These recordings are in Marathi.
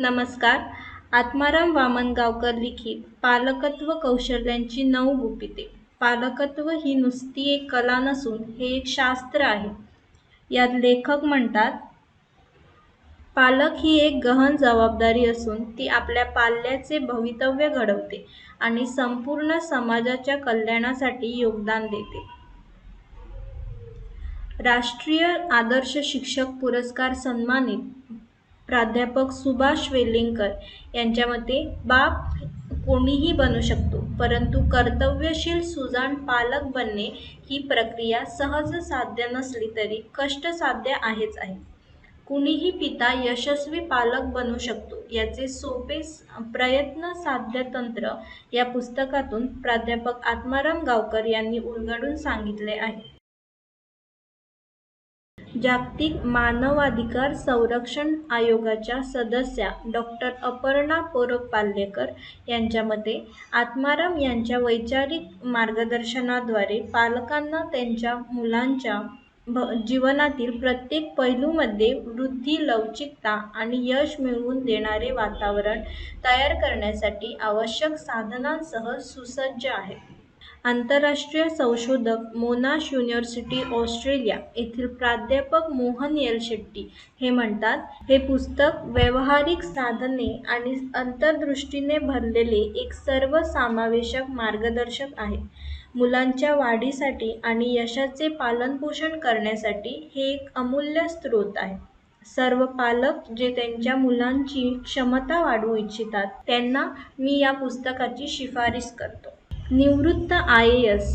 नमस्कार. आत्माराम वामनगावकर लिखित पालकत्व कौशल्यांची नऊ गुपिते. पालकत्व ही नुसती एक कला नसून हे एक शास्त्र आहे. यात लेखक म्हणतात पालक ही एक गहन जबाबदारी असून ती आपल्या पाल्याचे भवितव्य घडवते आणि संपूर्ण समाजाच्या कल्याणासाठी योगदान देते. राष्ट्रीय आदर्श शिक्षक पुरस्कार सन्मानित प्राध्यापक सुभाष वेलिंगकर यांच्या मते बाप कोणीही बनू शकतो परंतु कर्तव्यशील सुजाण पालक बनणे ही प्रक्रिया सहज साध्य नसली तरी कष्ट साध्य आहेच आहे. कुणीही पिता यशस्वी पालक बनू शकतो याचे सोपे प्रयत्न साध्य तंत्र या पुस्तकातून प्राध्यापक आत्माराम गावकर यांनी उलगडून सांगितले आहे. जागतिक मानवाधिकार संरक्षण आयोगाच्या सदस्या डॉक्टर अपर्णा पोरपाल्यकर यांच्या मते आत्माराम यांच्या वैचारिक मार्गदर्शनाद्वारे पालकांना त्यांच्या मुलांच्या भ जीवनातील प्रत्येक पैलूमध्ये वृद्धी लवचिकता आणि यश मिळवून देणारे वातावरण तयार करण्यासाठी आवश्यक साधनांसह सुसज्ज आहे. आंतरराष्ट्रीय संशोधक मोनाश युनिव्हर्सिटी ऑस्ट्रेलिया. येथील प्राध्यापक मोहन एल शेट्टी हे म्हणतात हे पुस्तक व्यावहारिक साधने आणि अंतर्दृष्टीने भरलेले एक सर्वसमावेशक मार्गदर्शक आहे. मुलांच्या वाढीसाठी आणि यशाचे पालनपोषण करण्यासाठी हे एक अमूल्य स्रोत आहे. सर्व पालक जे त्यांच्या मुलांची क्षमता वाढवू इच्छितात त्यांना मी या पुस्तकाची शिफारस करतो. निवृत्त I A S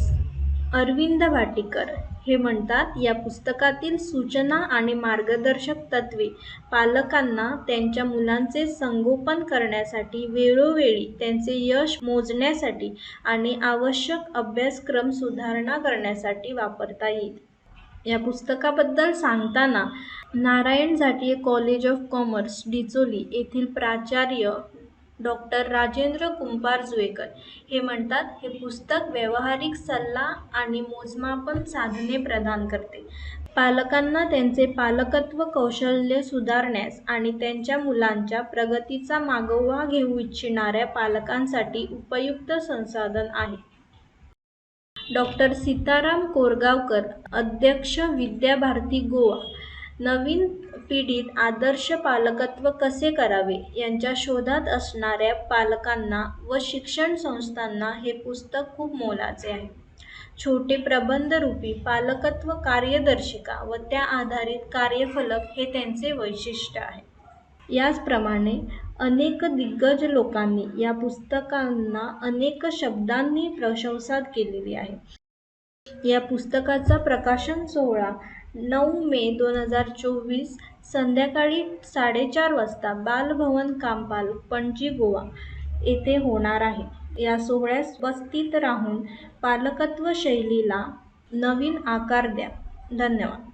Arvind Bhatikar हे म्हणतात या पुस्तकातील सूचना आणि मार्गदर्शक तत्त्वे पालकांना त्यांच्या मुलांचे संगोपन करण्यासाठी वेळोवेळी त्यांचे यश मोजण्यासाठी आणि आवश्यक अभ्यासक्रम सुधारणा करण्यासाठी वापरता येईल. या पुस्तकाबद्दल सांगताना Narayan Zantye college of commerce Dicholi येथील प्राचार्य डॉक्टर राजेंद्र कुंभारजुवेकर हे म्हणतात हे पुस्तक व्यावहारिक सल्ला आणि मोजमापन साधने प्रदान करते. पालकांना त्यांचे पालकत्व कौशल्य सुधारण्यास आणि त्यांच्या मुलांच्या प्रगतीचा मागोवा घेऊ इच्छिणाऱ्या पालकांसाठी उपयुक्त संसाधन आहे. डॉक्टर सीताराम कोरगावकर अध्यक्ष विद्याभारती गोवा. नवीन पिढीत आदर्श पालकत्व कसे करावे यांच्या शोधात असणाऱ्या पालकांना व शिक्षण संस्थांना हे पुस्तक खूप मोलाचे आहे. छोटे प्रबंधरूपी पालकत्व कार्यदर्शिका व त्या आधारित कार्यफलक हे त्यांचे वैशिष्ट्य आहे. याचप्रमाणे अनेक दिग्गज लोकांनी या पुस्तकांना अनेक शब्दांनी प्रशंसा केलेली आहे. या पुस्तकाचा प्रकाशन सोहळा नऊ मे दोन हजार चोवीस संध्याकाळी साडेचार वाजता बालभवन कामपाल पणजी गोवा येथे होणार आहे. या सोहळ्यास उपस्थित राहून पालकत्व शैलीला नवीन आकार द्या. धन्यवाद.